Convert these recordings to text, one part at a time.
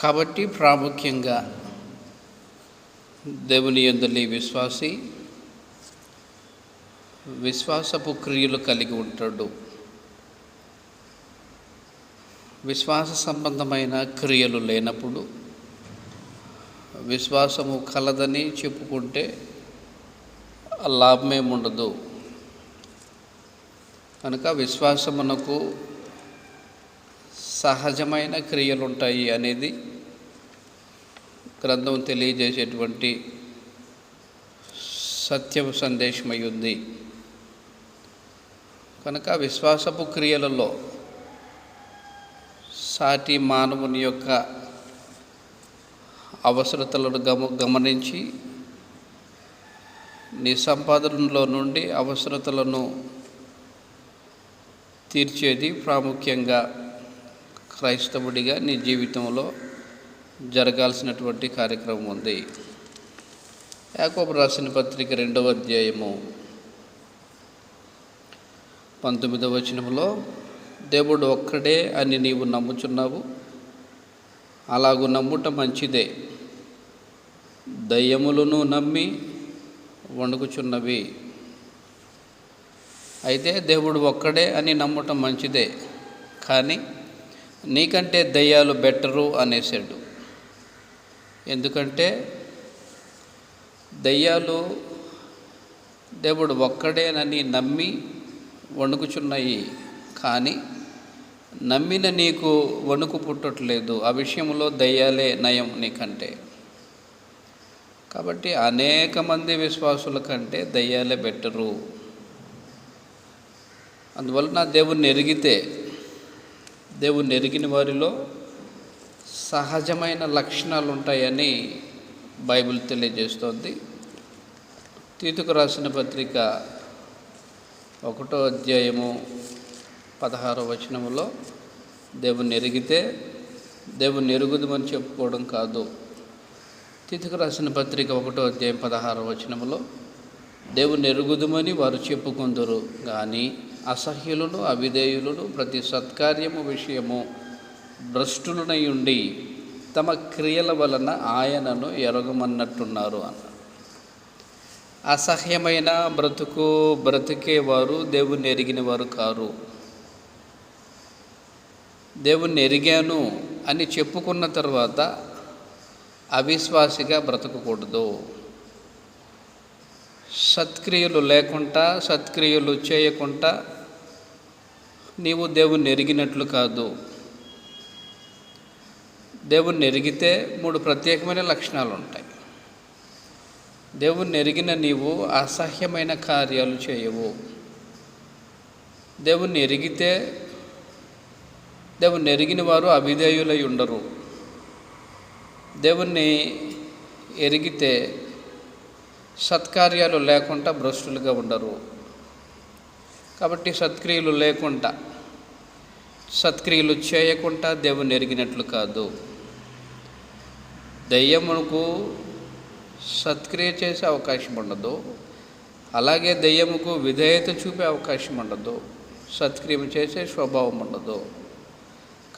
కాబట్టి ప్రాముఖ్యంగా దేవుని ఎందులి విశ్వాసి విశ్వాసపు క్రియలు కలిగి ఉంటాడు. విశ్వాస సంబంధమైన క్రియలు లేనప్పుడు విశ్వాసము కలదని చెప్పుకుంటే లాభమేముండదు కనుక విశ్వాసమునకు సహజమైన క్రియలు ఉంటాయి అనేది గ్రంథం తెలియజేసేటువంటి సత్య సందేశమై ఉంది కనుక విశ్వాసపు క్రియలలో సాటి మానవుని యొక్క అవసరతలను గమ గమనించి నీ సంపాదనలో నుండి అవసరతలను తీర్చేది ప్రాముఖ్యంగా క్రైస్తవుడిగా నీ జీవితంలో జరగాల్సినటువంటి కార్యక్రమం ఉంది. యాకోబు రాసిన పత్రిక రెండవ అధ్యాయము పంతొమ్మిదవ వచనంలో దేవుడు ఒక్కడే అని నీవు నమ్ముచున్నావు. అలాగూ నమ్ముట మంచిదే. దయ్యములను నమ్మి వణుకుచున్నవి. అయితే దేవుడు ఒక్కడే అని నమ్మటం మంచిదే. కానీ నీకంటే దయ్యాలు బెటరు అనేసాడు ఎందుకంటే దయ్యాలు దేవుడు ఒక్కడేనని నమ్మి వణుకుచున్నాయి. కానీ నమ్మిన నీకు వణుకు పుట్టట్లేదు. ఆ విషయంలో దయ్యాలే నయం నీకంటే. కాబట్టి అనేక మంది విశ్వాసుల కంటే దయ్యాలే బెటరు. అందువలన దేవుణ్ణి ఎరిగితే దేవుణ్ణి ఎరిగిన వారిలో సహజమైన లక్షణాలు ఉంటాయని బైబిల్ తెలియజేస్తోంది. తీతుకు రాసిన పత్రిక ఒకటో అధ్యాయము పదహారో వచనములో దేవుని ఎరిగితే దేవుని ఎరుగుదమని చెప్పుకోవడం కాదు. తీతుకు రాసిన పత్రిక ఒకటో అధ్యాయం పదహారో వచనములో దేవుని ఎరుగుదమని వారు చెప్పుకుందరు కానీ అసహ్యులను అవిధేయులను ప్రతి సత్కార్యము విషయము భ్రష్టులనై ఉండి తమ క్రియల వలన ఆయనను ఎరగమన్నట్టున్నారు అన్న. అసహ్యమైన బ్రతుకు బ్రతికేవారు దేవుణ్ణి ఎరిగిన వారు కారు. దేవుణ్ణి ఎరిగాను అని చెప్పుకున్న తర్వాత అవిశ్వాసిగా బ్రతకకూడదు. సత్క్రియలు లేకుండా సత్క్రియలు చేయకుండా నీవు దేవుణ్ణి ఎరిగినట్లు కాదు. దేవుణ్ణి ఎరిగితే మూడు ప్రత్యేకమైన లక్షణాలు ఉంటాయి దేవుణ్ణి ఎరిగిన నీవు అసహ్యమైన కార్యాలు చేయవు. దేవుణ్ణి ఎరిగితే దేవుణ్ణి ఎరిగిన వారు అవిధేయులై ఉండరు. దేవుణ్ణి ఎరిగితే సత్కార్యాలు లేకుండా భ్రష్టులుగా ఉండరు. కాబట్టి సత్క్రియలు లేకుండా సత్క్రియలు చేయకుండా దేవుణ్ణి ఎరిగినట్లు కాదు. దయ్యమునకు సత్క్రియ చేసే అవకాశం ఉండదు. అలాగే దయ్యముకు విధేయత చూపే అవకాశం ఉండదు. సత్క్రియ చేసే స్వభావం ఉండదు.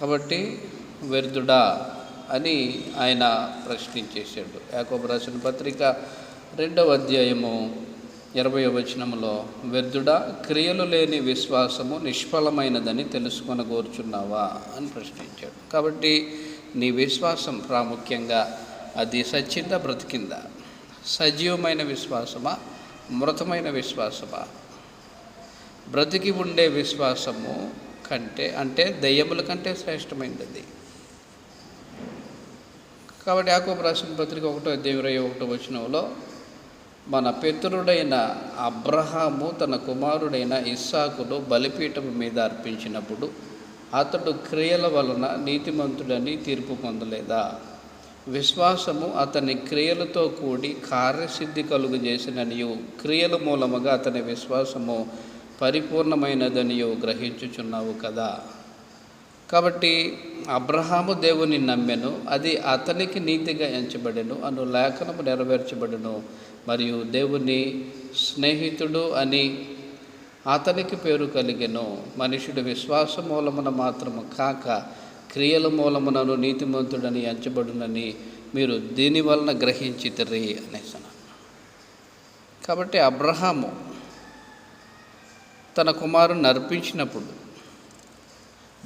కాబట్టి వ్యర్థుడా అని ఆయన ప్రశ్నించేశాడు. యాకోబు రాసిన పత్రిక రెండవ అధ్యాయము ఇరవై వచనములో వ్యర్థుడా క్రియలు లేని విశ్వాసము నిష్ఫలమైనదని తెలుసుకొని కోరుచున్నావా అని ప్రశ్నించాడు. కాబట్టి నీ విశ్వాసం ప్రాముఖ్యంగా అది సచ్చిందా బ్రతికిందా? సజీవమైన విశ్వాసమా మృతమైన విశ్వాసమా? బ్రతికి ఉండే విశ్వాసము కంటే అంటే దయ్యముల కంటే శ్రేష్టమైనది అది కాబట్టి యాకోబు రాసిన పత్రిక ఒకటో దేవరయ్య ఒకటో వచనంలో మన పితరుడైన అబ్రహాము తన కుమారుడైన ఇస్సాకును బలిపీఠం మీద అర్పించినప్పుడు అతడు క్రియల వలన నీతిమంతుడని తీర్పు పొందలేదా? విశ్వాసము అతని క్రియలతో కూడి కార్యసిద్ధి కలుగు చేసిననియు. క్రియల మూలముగా అతని విశ్వాసము పరిపూర్ణమైనదనియు గ్రహించుచున్నావు కదా. కాబట్టి అబ్రహాము దేవుని నమ్మెను అది అతనికి నీతిగా ఎంచబడెను అను లేఖనము నెరవేర్చబడెను మరియు దేవుని స్నేహితుడు అని అతనికి పేరు కలిగెను. మనుషుడు విశ్వాస మూలమున మాత్రము కాక క్రియల మూలమునను నీతిమంతుడని ఎంచబడునని మీరు దీని వలన గ్రహించితరి అనేసి కాబట్టి అబ్రహాము తన కుమారుని అర్పించినప్పుడు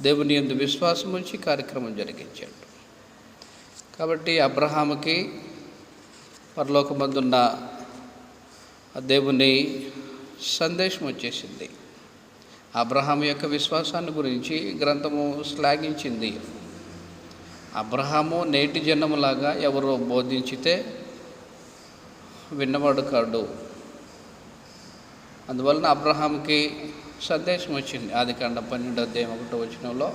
దేవుని ఎందు విశ్వాసం ఉంచి కార్యక్రమం జరిగించాడు. కాబట్టి అబ్రహాముకి పరలోకమందున్న దేవుని సందేశం వచ్చేసింది. అబ్రహాం యొక్క విశ్వాసాన్ని గురించి గ్రంథము శ్లాఘించింది. అబ్రహాము నేటి జన్మలాగా ఎవరో బోధించితే విన్నవాడు కాడు అందువలన అబ్రహాంకి సందేశం వచ్చింది. ఆది కండ పన్నెండో అధ్యాయం ఒకటో వచనంలో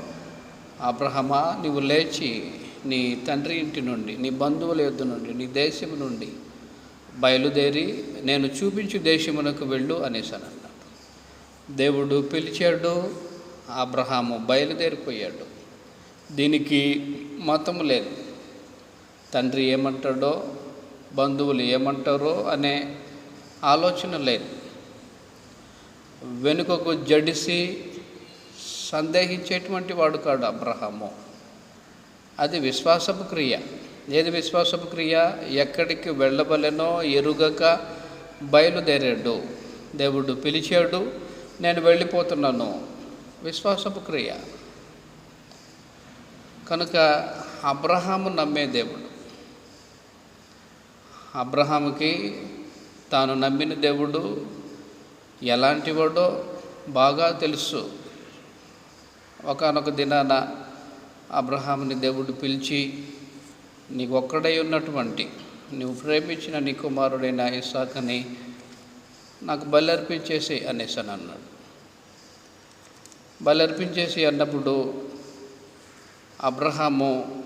అబ్రహమా నీవు లేచి నీ తండ్రి ఇంటి నుండి నీ బంధువుల యొద్ద నుండి నీ దేశం నుండి బయలుదేరి నేను చూపించు దేశమునకు వెళ్ళు అనేసాను దేవుడు పిలిచాడు అబ్రహాము బయలుదేరిపోయాడు. దీనికి మతము లేదు. తండ్రి ఏమంటాడో బంధువులు ఏమంటారో అనే ఆలోచన లేదు. వెనుకకు జడిసి సందేహించేటువంటి వాడు కాడు అబ్రహాము. అది విశ్వాసపు క్రియ. ఏది విశ్వాసపు క్రియ? ఎక్కడికి వెళ్ళబలెనో ఎరుగక బయలుదేరాడు. దేవుడు పిలిచాడు నేను వెళ్ళిపోతున్నాను. విశ్వాసపు క్రియ. కనుక అబ్రహాము నమ్మే దేవుడు. అబ్రహాముకి తాను నమ్మిన దేవుడు ఎలాంటి వాడో బాగా తెలుసు. ఒకనొక దినాన అబ్రహాముని దేవుడు పిలిచి నీకు ఒక్కడై ఉన్నటువంటి నువ్వు ప్రేమించిన నీ కుమారుడైన ఇసాకని నాకు బలి అర్పించేసి అనేసాను అన్నాడు బలర్పించేసి అన్నప్పుడు అబ్రహాము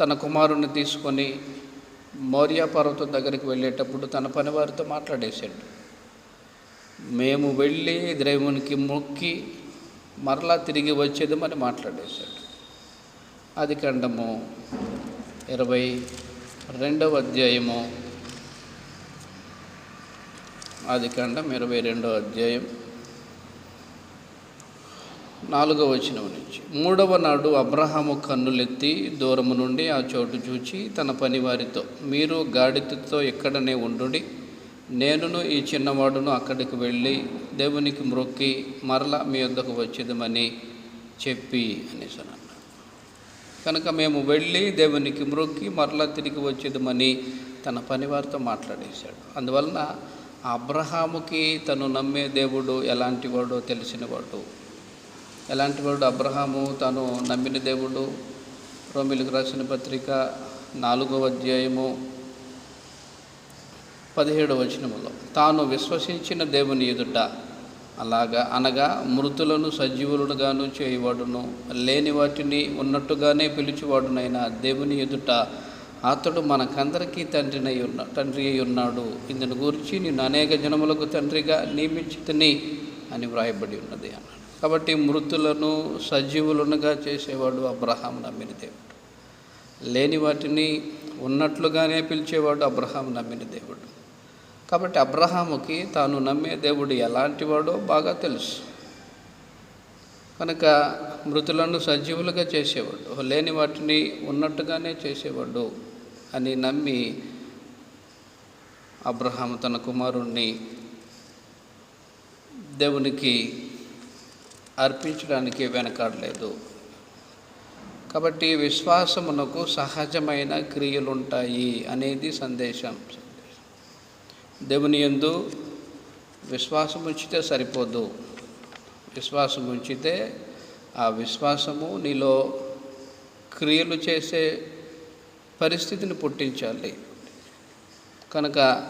తన కుమారుణ్ణి తీసుకొని మౌర్య పర్వతం దగ్గరికి వెళ్ళేటప్పుడు తన పనివారితో మాట్లాడేశాడు. మేము వెళ్ళి ద్రైవునికి మొక్కి మరలా తిరిగి వచ్చేదమని మాట్లాడేశాడు. అది ఖండము ఇరవై రెండవ అధ్యాయము. ఆది కాండం ఇరవై రెండవ అధ్యాయం. నాలుగవ వచనం నుంచి. మూడవ నాడు అబ్రహాము కన్నులెత్తి దూరము నుండి ఆ చోటు చూచి తన పనివారితో మీరు గాడితతో ఎక్కడనే ఉండుడి. నేనును ఈ చిన్నవాడును అక్కడికి వెళ్ళి దేవునికి మ్రొక్కి మరలా మీ వద్దకు వచ్చేదమని చెప్పి అనేసి అన్నాడు. కనుక మేము వెళ్ళి దేవునికి మ్రొక్కి మరలా తిరిగి వచ్చేదమని తన పనివారితో మాట్లాడేశాడు. అందువలన అబ్రహాముకి తను నమ్మే దేవుడు ఎలాంటి వాడో తెలిసినవాడు ఎలాంటి వాడు అబ్రహాము తాను నమ్మిన దేవుడు? రోమిలకు రాసిన పత్రిక నాలుగవ అధ్యాయము పదిహేడవ వచనములో తాను విశ్వసించిన దేవుని ఎదుట అలాగా అనగా మృతులను సజీవులుగాను చేయవాడును లేని వాటిని ఉన్నట్టుగానే పిలిచేవాడునైనా దేవుని ఎదుట అతడు మనకందరికీ తండ్రినై ఉన్న తండ్రి అయి ఉన్నాడు. ఇందుని గురించి నేను అనేక జనములకు తండ్రిగా నియమించితిని అని వ్రాయబడి ఉన్నది అన్నాడు. కాబట్టి మృతులను సజీవులనుగా చేసేవాడు అబ్రహాం నమ్మిన దేవుడు. లేని వాటిని ఉన్నట్లుగానే పిలిచేవాడు అబ్రహాం నమ్మిన దేవుడు. కాబట్టి అబ్రహాముకి తాను నమ్మే దేవుడు ఎలాంటివాడో బాగా తెలుసు. కనుక మృతులను సజీవులుగా చేసేవాడు లేని వాటిని ఉన్నట్టుగానే చేసేవాడు అని నమ్మి అబ్రహాము తన కుమారుణ్ణి దేవునికి అర్పించడానికి వెనకాడలేదు. కాబట్టి విశ్వాసమునకు సహజమైన క్రియలుంటాయి అనేది సందేశం. దేవుని యందు విశ్వాసం ఉంచితే సరిపోదు. విశ్వాసం ఉంచితే ఆ విశ్వాసము నీలో క్రియలు చేసే పరిస్థితిని పుట్టించాలి. కనుక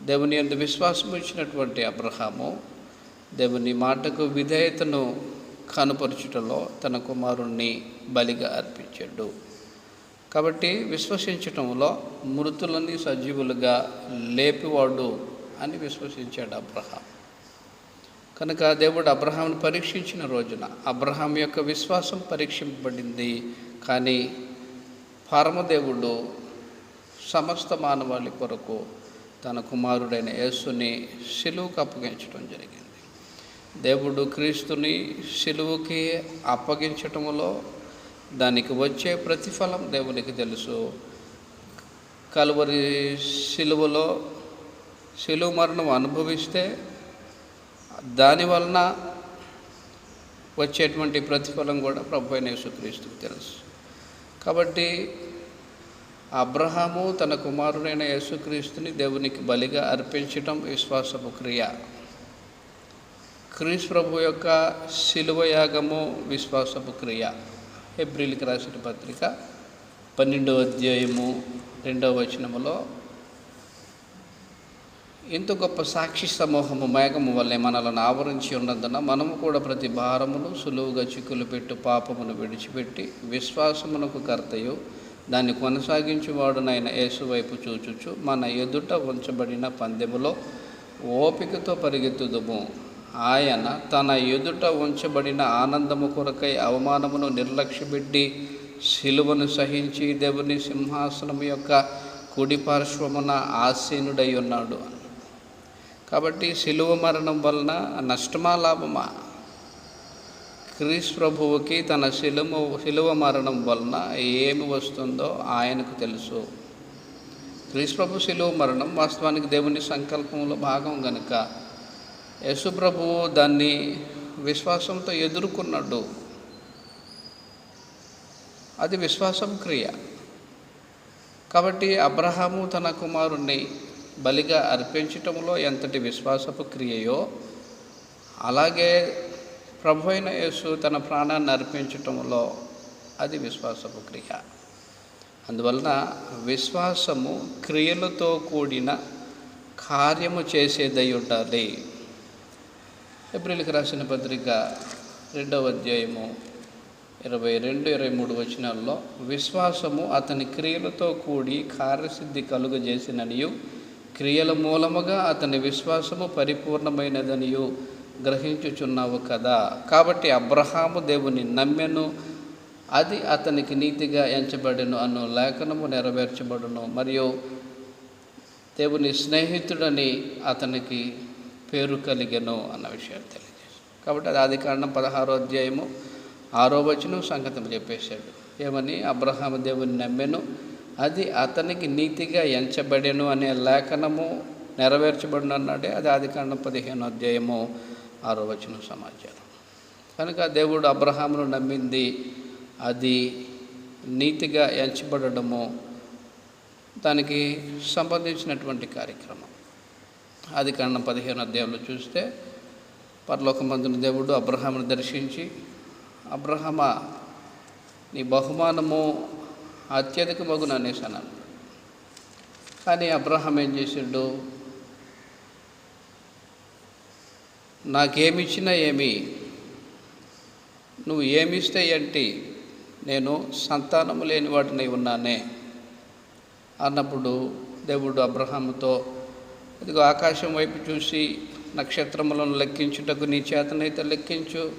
దేవుని యందు విశ్వాసం ఇచ్చినటువంటి అబ్రహాము దేవుని మాటకు విధేయతను కనపరచుటలో తన కుమారుణ్ణి బలిగా అర్పించాడు. కాబట్టి విశ్వసించటంలో మృతులని సజీవులుగా లేపివాడు అని విశ్వసించాడు అబ్రహాం. కనుక దేవుడు అబ్రహాంను పరీక్షించిన రోజున అబ్రహాం యొక్క విశ్వాసం పరీక్షింపబడింది. కానీ పరమదేవుడు సమస్త మానవాళి కొరకు తన కుమారుడైన యేసుని సిలువుకు అప్పగించడం జరిగింది. దేవుడు క్రీస్తుని సిలువుకి అప్పగించటములో దానికి వచ్చే ప్రతిఫలం దేవునికి తెలుసు. కలువరి సిలువలో సిలువ మరణం అనుభవిస్తే దాని వలన వచ్చేటువంటి ప్రతిఫలం కూడా ప్రభు అయిన యేసుక్రీస్తుకు తెలుసు. కాబట్టి అబ్రహాము తన కుమారుడైన యేసుక్రీస్తుని దేవునికి బలిగా అర్పించటం విశ్వాసపు క్రియ. క్రీస్తు ప్రభు యొక్క శిలువ యాగము విశ్వాసపు క్రియ. ఏప్రిల్కి రాసిన పత్రిక పన్నెండవ అధ్యాయము రెండవ వచనములో ఇంత గొప్ప సాక్షి సమూహము మేఘము వల్లే మనలను ఆవరించి ఉన్నందున మనము కూడా ప్రతి భారమును సులువుగా చిక్కులు పెట్టు పాపమును విడిచిపెట్టి విశ్వాసమునకు కర్తయు. దాన్ని కొనసాగించువాడునైన యేసు వైపు చూచుచు మన ఎదుట ఉంచబడిన పందెములో ఓపికతో పరిగెత్తుదుము. ఆయన తన ఎదుట ఉంచబడిన ఆనందము కొరకై అవమానమును నిర్లక్ష్యపెట్టి శిలువను సహించి దేవుని సింహాసనం యొక్క కుడి పార్శ్వమున ఆసీనుడై ఉన్నాడు. కాబట్టి శిలువ మరణం వలన నష్టమా లాభమా? క్రీస్ ప్రభువుకి తన శిలువ శిలువ మరణం వలన ఏమి వస్తుందో ఆయనకు తెలుసు. క్రీస్ ప్రభు శిలువ మరణం వాస్తవానికి దేవుని సంకల్పంలో భాగం గనుక యశుప్రభు దాన్ని విశ్వాసంతో ఎదుర్కొన్నాడు. అది విశ్వాసం క్రియ. కాబట్టి అబ్రహాము తన కుమారుణ్ణి బలిగా అర్పించటంలో ఎంతటి విశ్వాసపు క్రియయో అలాగే ప్రభు అయిన యేసు తన ప్రాణాన్ని అర్పించటంలో అది విశ్వాసపు క్రియ. అందువలన విశ్వాసము క్రియలతో కూడిన కార్యము చేసేదై ఉండాలి. ఏప్రిల్కి రాసిన పత్రిక రెండవ అధ్యాయము ఇరవై రెండు ఇరవై మూడు వచనాల్లో విశ్వాసము అతని క్రియలతో కూడి కార్యసిద్ధి కలుగజేసిననియు క్రియల మూలముగా అతని విశ్వాసము పరిపూర్ణమైనదనియు గ్రహించుచున్నావు కదా. కాబట్టి అబ్రహాము దేవుని నమ్మెను అది అతనికి నీతిగా ఎంచబడెను అను లేఖనము నెరవేర్చబడును. మరియు దేవుని స్నేహితుడని అతనికి పేరు కలిగెను అన్న విషయాన్ని తెలియజేసి కాబట్టి అది ఆదికాండం పదహారో అధ్యాయము ఆరో వచనం సంగతం చెప్పేశాడు. ఏమని? అబ్రహాము దేవుని నమ్మెను. అది అతనికి నీతిగా ఎంచబడెను అనే లేఖనము నెరవేర్చబడిన అన్నాడే. అది ఆది కాండం పదిహేను అధ్యాయము ఆరో వచనం సమాచారం. కనుక దేవుడు అబ్రహామును నమ్మింది. అది నీతిగా ఎంచబడము దానికి సంబంధించినటువంటి కార్యక్రమం. ఆది కాండం పదిహేను అధ్యాయంలో చూస్తే పరలోకమందున దేవుడు అబ్రహామును దర్శించి అబ్రహమ నీ బహుమానము అత్యధిక మగున అనేసి అన్నాడు. కానీ అబ్రహం ఏం చేసిండు? నాకేమిచ్చినా ఏమి? నువ్వు ఏమిస్తే ఏంటి? నేను సంతానము లేని వాటిని ఉన్నానే అన్నప్పుడు దేవుడు అబ్రహాముతో ఇదిగో ఆకాశం వైపు చూసి నక్షత్రములను లెక్కించుటకు నీ చేతనైతే లెక్కించు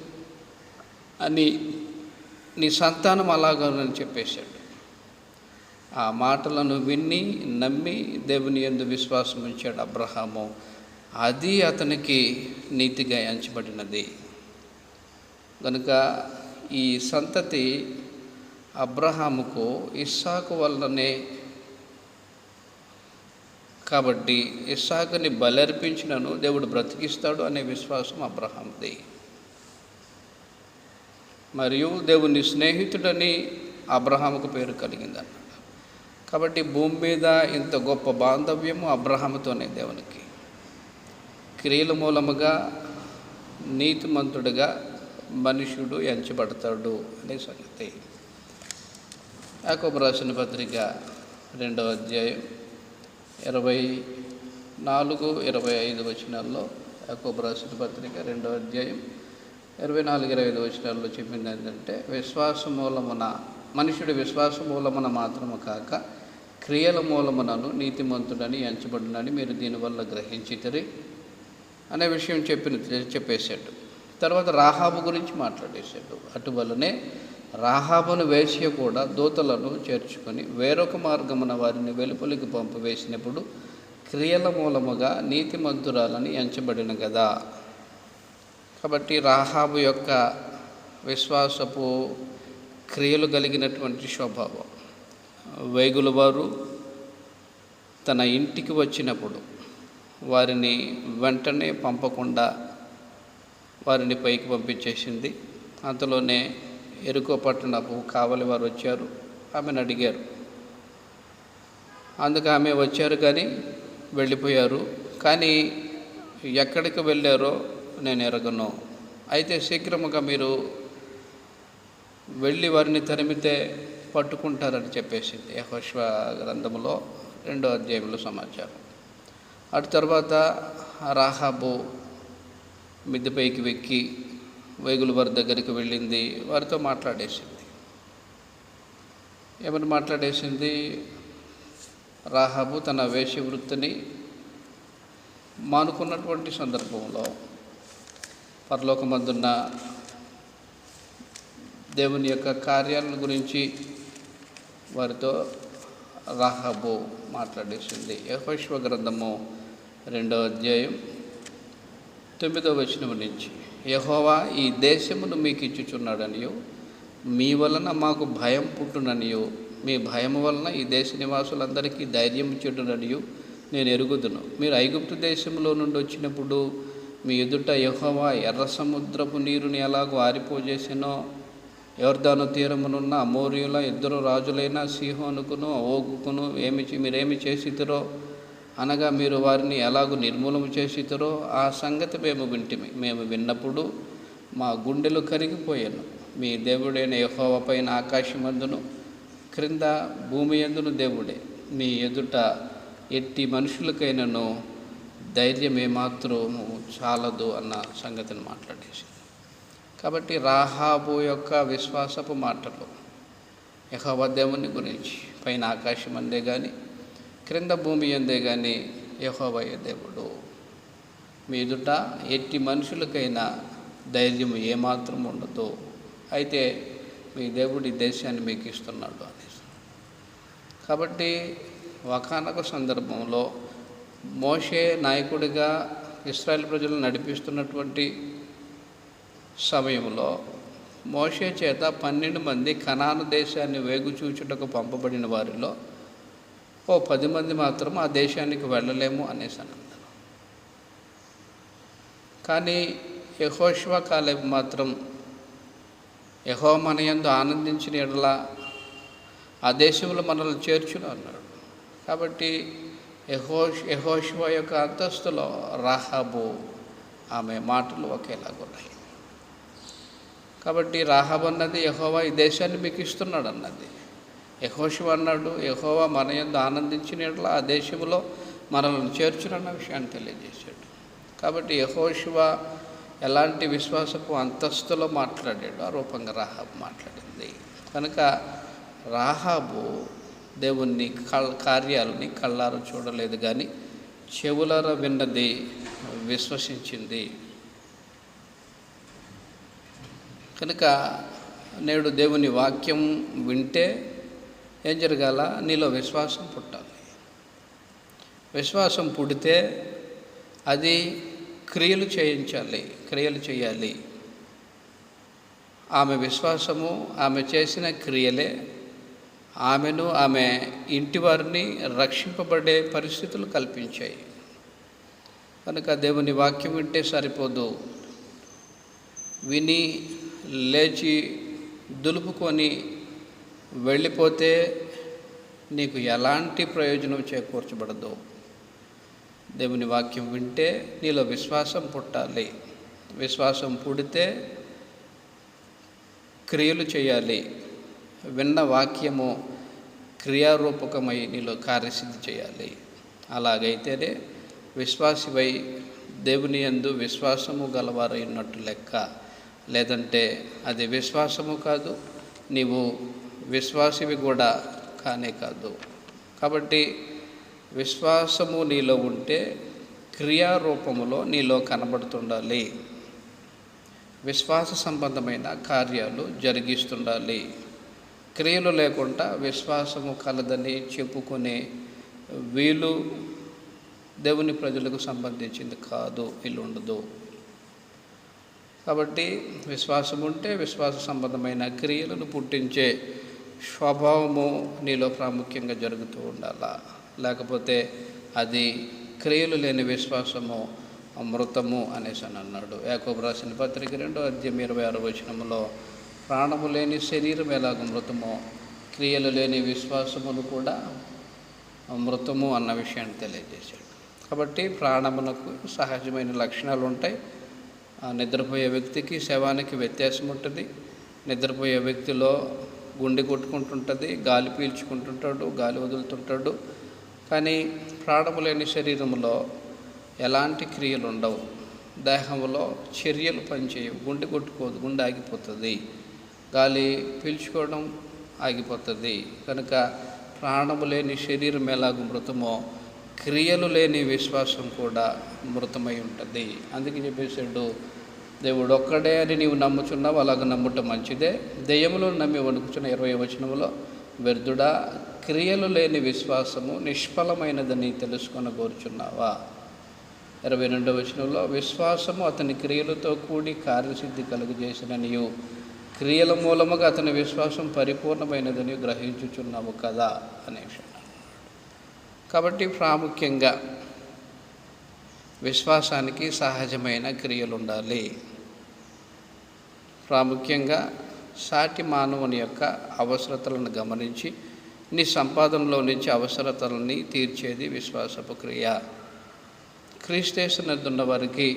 అని నీ సంతానం అలాగని చెప్పేశాడు. ఆ మాటలను విని నమ్మి దేవుని ఎందు విశ్వాసం ఉంచాడు అబ్రహాము. అది అతనికి నీతిగా ఎంచబడినది. కనుక ఈ సంతతి అబ్రహాముకు ఇస్సాకు వల్లనే కాబట్టి ఇస్సాకుని బలర్పించినను దేవుడు బ్రతికిస్తాడు అనే విశ్వాసం అబ్రహాంది మరియు దేవుని స్నేహితుడని అబ్రహాముకు పేరు కలిగిందన్నమాట. కాబట్టి భూమి మీద ఇంత గొప్ప బాంధవ్యము అబ్రహాముతోనే దేవునికి. క్రియల మూలముగా నీతిమంతుడిగా మనుషుడు ఎంచబడతాడు అనే సంగతి. యాకోబు రాసిన పత్రిక రెండవ అధ్యాయం ఇరవై నాలుగు ఇరవై ఐదు వచనాల్లో యాకోబు రాసిన పత్రిక రెండవ అధ్యాయం ఇరవై నాలుగు ఇరవై ఐదు వచనాల్లో చెప్పింది ఏంటంటే విశ్వాస మూలమున మనుషుడి విశ్వాస మూలమున మాత్రము కాక క్రియల మూలమునను నీతిమంతుడని ఎంచబడినని మీరు దీనివల్ల గ్రహించితరి అనే విషయం చెప్పిన చెప్పేశాడు. తర్వాత రాహాబు గురించి మాట్లాడేశాడు. అటువలనే రాహాబును వేశ్య కూడా దూతలను చేర్చుకొని వేరొక మార్గమున వారిని వెలుపలికి పంపివేసినప్పుడు క్రియల మూలముగా నీతిమంతురాలని ఎంచబడిన కదా కాబట్టి రాహాబు యొక్క విశ్వాసపు క్రియలు కలిగినటువంటి స్వభావం. వేగుల వారు తన ఇంటికి వచ్చినప్పుడు వారిని వెంటనే పంపకుండా వారిని పైకి పంపించేసింది. అంతలోనే ఎరుకో పట్టణపు కావలి వారు వచ్చారు. ఆమెను అడిగారు. అందుకు ఆమె వచ్చారు కానీ వెళ్ళిపోయారు. కానీ ఎక్కడికి వెళ్ళారో నేను ఎరగను. అయితే శీఘ్రముగా మీరు వెళ్ళి వారిని తరిమితే పట్టుకుంటారని చెప్పేసింది యహోశ్వ గ్రంథంలో రెండో అధ్యాయంలో సమాచారం. అటు తర్వాత రాహాబు మిద్దెపైకి వెక్కి వేగుల వారి దగ్గరికి వెళ్ళింది. వారితో మాట్లాడేసింది. ఏమని మాట్లాడేసింది? రాహాబు తన వేషవృత్తిని మానుకున్నటువంటి సందర్భంలో పరలోకమందున్న దేవుని యొక్క కార్యాలను గురించి వారితో రాహాబు మాట్లాడేసింది. యహోశ్వ గ్రంథము రెండవ అధ్యాయం తొమ్మిదో వచనం నుంచి. యహోవా ఈ దేశమును మీకు ఇచ్చుచున్నాడనియో. మీ వలన మాకు భయం పుట్టుననియో. మీ భయం వలన ఈ దేశ నివాసులందరికీ ధైర్యం చెడుననియో నేను ఎరుగుదును. మీరు ఐగుప్తు దేశంలో నుండి వచ్చినప్పుడు మీ ఎదుట యహోవా ఎర్ర సముద్రపు నీరుని ఎలాగో ఆరిపోజేసినో యోర్దాను తీరమునున్న అమోరియుల ఇద్దరు రాజులైన సిహోనుకును ఓగుకును ఏమి చే- మీరేమి చేసిద్దరో అనగా మీరు వారిని ఎలాగూ నిర్మూలన చేసితారో ఆ సంగతి మేము వింటిమి. మేము విన్నప్పుడు మా గుండెలు కరిగిపోయాను. మీ దేవుడైన యహోవ పైన ఆకాశమందును క్రింద భూమి ఎందును దేవుడే. మీ ఎదుట ఎట్టి మనుషులకైనను ధైర్యం ఏమాత్రము చాలదు అన్న సంగతిని మాట్లాడేసి కాబట్టి రాహాబు యొక్క విశ్వాసపు మాటలు యహోవ దేవుని గురించి పైన ఆకాశం అందే కానీ క్రింద భూమి అందే కానీ యహోవయ్య దేవుడు మీ ఎదుట ఎట్టి మనుషులకైనా ధైర్యం ఏమాత్రం ఉండదు. అయితే మీ దేవుడి దేశాన్ని మీకు ఇస్తున్నాడు అనేసి కాబట్టి ఒకనొక సందర్భంలో మోషే నాయకుడిగా ఇస్రాయల్ ప్రజలు నడిపిస్తున్నటువంటి సమయంలో మోషే చేత పన్నెండు మంది కనాను దేశాన్ని వేగుచూచుటకు పంపబడిన వారిలో ఓ పది మంది మాత్రం ఆ దేశానికి వెళ్ళలేము అనేసి అని అన్నారు కానీ యహోష్వ కాలేబ్ మాత్రం యహో మన ఆనందించిన ఎడలా ఆ దేశంలో మనల్ని చేర్చును అన్నాడు. కాబట్టి యహోష్ యహోష్వ యొక్క అంతస్తులో రాహాబు ఆమె మాటలు ఒకేలాగా ఉన్నాయి. కాబట్టి రాహాబ్ అన్నది యహోవా ఈ దేశాన్ని మీకు ఇస్తున్నాడు అన్నది. యహోశివ అన్నాడు యహోవా మన యొద్ ఆనందించిన ఆ దేశంలో మనల్ని చేర్చునన్న విషయాన్ని తెలియజేశాడు. కాబట్టి యహోశివ ఎలాంటి విశ్వాసపు అంతస్తులో మాట్లాడాడు ఆ రూపంగా రాహాబు మాట్లాడింది. కనుక రాహాబు దేవుణ్ణి కార్యాలని కళ్ళారు చూడలేదు కానీ చెవులార విన్నది విశ్వసించింది. కనుక నేడు దేవుని వాక్యం వింటే ఏం జరగాల? నీలో విశ్వాసం పుట్టాలి. విశ్వాసం పుడితే అది క్రియలు చేయించాలి క్రియలు చేయాలి. ఆమె విశ్వాసము ఆమె చేసిన క్రియలే ఆమెను ఆమె ఇంటి వారిని రక్షింపబడే పరిస్థితులు కల్పించాయి. కనుక దేవుని వాక్యం వింటే సరిపోదు. విని లేచి దులుపుకొని వెళ్ళిపోతే నీకు ఎలాంటి ప్రయోజనం చేకూర్చబడదు దేవుని వాక్యం వింటే నీలో విశ్వాసం పుట్టాలి. విశ్వాసం పుడితే క్రియలు చేయాలి. విన్న వాక్యము క్రియారూపకమై నీలో కార్యసిద్ధి చేయాలి. అలాగైతేనే విశ్వాసివై దేవుని యందు విశ్వాసము గలవారైనట్టు లెక్క. లేదంటే అది విశ్వాసము కాదు నీవు విశ్వాసివి కూడా కానే కాదు. కాబట్టి విశ్వాసము నీలో ఉంటే క్రియారూపములో నీలో కనబడుతుండాలి. విశ్వాస సంబంధమైన కార్యాలు జరిగిస్తుండాలి. క్రియలు లేకుండా విశ్వాసము కలదని చెప్పుకునే వీలు దేవుని ప్రజలకు సంబంధించింది కాదు వీళ్ళు ఉండదు కాబట్టి విశ్వాసం ఉంటే విశ్వాస సంబంధమైన క్రియలను పుట్టించే స్వభావము నీలో ప్రాముఖ్యంగా జరుగుతూ ఉండాలా? లేకపోతే అది క్రియలు లేని విశ్వాసము అమృతము అనేసి అని అన్నాడు. యాకోబు రాసిన పత్రిక రెండో అధ్యయం ఇరవై ఆరు వచనంలో ప్రాణము లేని శరీరం ఎలాగ మృతమో క్రియలు లేని విశ్వాసమును కూడా మృతము అన్న విషయాన్ని తెలియజేశాడు. కాబట్టి ప్రాణమునకు సహజమైన లక్షణాలు ఉంటాయి. ఆ నిద్రపోయే వ్యక్తికి శవానికి వ్యత్యాసం ఉంటుంది నిద్రపోయే వ్యక్తిలో గుండె కొట్టుకుంటుంటుంది గాలి పీల్చుకుంటుంటాడు గాలి వదులుతుంటాడు. కానీ ప్రాణము లేని శరీరంలో ఎలాంటి క్రియలు ఉండవు. దేహంలో చర్యలు పనిచేయవు. గుండె కొట్టుకోదు గుండె ఆగిపోతుంది. గాలి పీల్చుకోవడం ఆగిపోతుంది. కనుక ప్రాణము లేని శరీరం ఎలాగ మృతమో క్రియలు లేని విశ్వాసం కూడా మృతమై ఉంటుంది. అందుకే చెప్పేసాడు దేవుడు ఒక్కడే అని నీవు నమ్ముచున్నావు అలాగ నమ్ముట మంచిదే. దెయ్యములు నమ్మి వణుకుచున్న ఇరవై వచనములో వ్యర్థుడా క్రియలు లేని విశ్వాసము నిష్ఫలమైనదని తెలుసుకొని కోరుచున్నావా ఇరవై రెండవ వచనంలో విశ్వాసము అతని క్రియలతో కూడి కార్యసిద్ధి కలుగజేసిన నీవు క్రియల మూలముగా అతని విశ్వాసం పరిపూర్ణమైనదని గ్రహించుచున్నావు కదా? అనే విషయం. కాబట్టి ప్రాముఖ్యంగా విశ్వాసానికి సహజమైన క్రియలు ఉండాలి ప్రాముఖ్యంగా సాటి మానవుని యొక్క అవసరతలను గమనించి నీ సంపాదనలో నుంచి అవసరతలని తీర్చేది విశ్వాసపు క్రియ. క్రీస్తేసినద్దున్న వారికి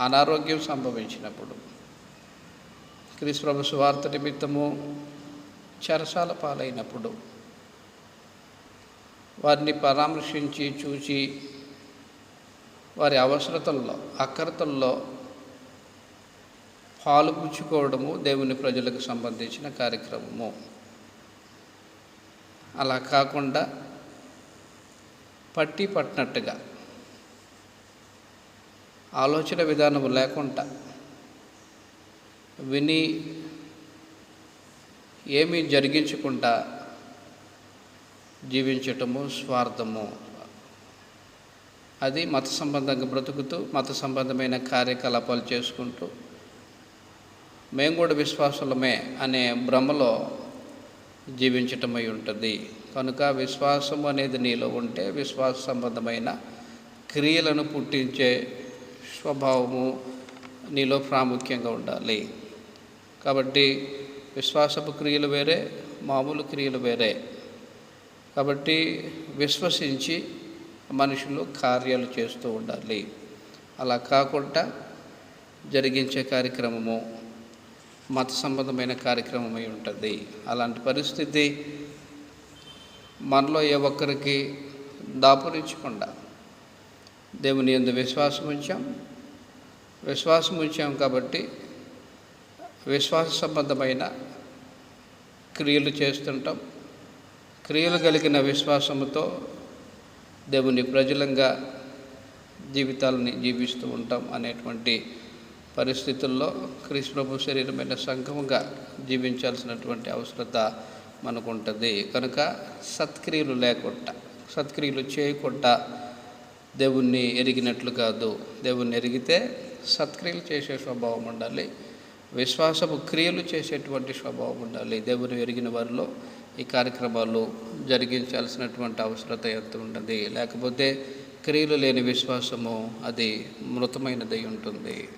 అనారోగ్యం సంభవించినప్పుడు క్రీస్తు ప్రభు సువార్త నిమిత్తము చెరసాల పాలైనప్పుడు వారిని పరామర్శించి చూచి వారి అవసరతల్లో అక్రతల్లో పాలు పుచ్చుకోవడము దేవుని ప్రజలకు సంబంధించిన కార్యక్రమము. అలా కాకుండా పట్టి పట్టినట్టుగా ఆలోచన విధానం లేకుండా విని ఏమీ జరిగించకుండా జీవించటము స్వార్థము. అది మత సంబంధంగా బ్రతుకుతూ మత సంబంధమైన కార్యకలాపాలు చేసుకుంటూ మేము కూడా విశ్వాసులమే అనే భ్రమలో జీవించటమై ఉంటుంది. కనుక విశ్వాసం అనేది నీలో ఉంటే విశ్వాస సంబంధమైన క్రియలను పుట్టించే స్వభావము నీలో ప్రాముఖ్యంగా ఉండాలి. కాబట్టి విశ్వాసపు క్రియలు వేరే మామూలు క్రియలు వేరే. కాబట్టి విశ్వసించి మనుషులు కార్యాలు చేస్తూ ఉండాలి. అలా కాకుండా జరిగించే కార్యక్రమము మత సంబంధమైన కార్యక్రమమై ఉంటుంది. అలాంటి పరిస్థితి మనలో ఏ ఒక్కరికి దాపురించకుండా దేవుని ఎందు విశ్వాసం ఉంచాం. విశ్వాసం ఉంచాం కాబట్టి విశ్వాస సంబంధమైన క్రియలు చేస్తుంటాం. క్రియలు కలిగిన విశ్వాసముతో దేవుని ప్రజలంగా జీవితాలని జీవిస్తూ ఉంటాం అనేటువంటి పరిస్థితుల్లో కృష్ణప్రభు శరీరమైన సంఘముగా జీవించాల్సినటువంటి అవసరత మనకు ఉంటుంది కనుక సత్క్రియలు లేకుండా సత్క్రియలు చేయకుండా దేవుణ్ణి ఎరిగినట్లు కాదు. దేవుణ్ణి ఎరిగితే సత్క్రియలు చేసే స్వభావం ఉండాలి. విశ్వాసపు క్రియలు చేసేటువంటి స్వభావం ఉండాలి. దేవుని ఎరిగిన వారిలో ఈ కార్యక్రమాలు జరిగించాల్సినటువంటి అవసరత ఎంత ఉంటుంది? లేకపోతే క్రియలు లేని విశ్వాసము అది మృతమైనదై ఉంటుంది.